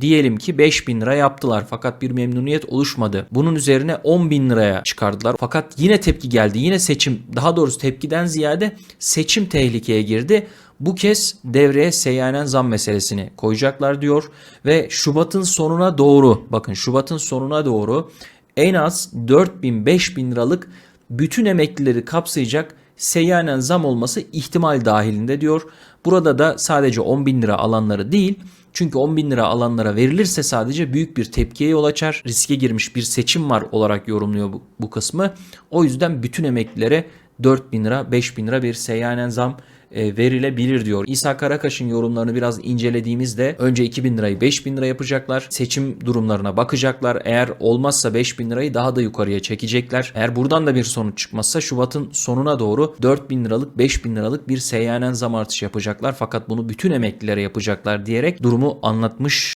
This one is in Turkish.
Diyelim ki 5000 lira yaptılar fakat bir memnuniyet oluşmadı. Bunun üzerine 10 bin liraya çıkardılar. Fakat yine tepki geldi. Yine seçim daha doğrusu tepkiden ziyade seçim tehlikeye girdi. Bu kez devreye seyyanen zam meselesini koyacaklar diyor ve Şubat'ın sonuna doğru bakın Şubat'ın sonuna doğru en az 4000-5000 liralık bütün emeklileri kapsayacak seyyanen zam olması ihtimal dahilinde diyor. Burada da sadece 10 bin lira alanları değil çünkü 10 bin lira alanlara verilirse sadece büyük bir tepkiye yol açar. Riske girmiş bir seçim var olarak yorumluyor bu, bu kısmı. O yüzden bütün emeklilere 4 bin lira 5 bin lira bir seyyanen zam e, verilebilir diyor. İsa Karakaş'ın yorumlarını biraz incelediğimizde önce 2000 lirayı 5000 lira yapacaklar. Seçim durumlarına bakacaklar. Eğer olmazsa 5000 lirayı daha da yukarıya çekecekler. Eğer buradan da bir sonuç çıkmazsa Şubat'ın sonuna doğru 4000 liralık 5000 liralık bir seyyanen zam artışı yapacaklar. Fakat bunu bütün emeklilere yapacaklar diyerek durumu anlatmış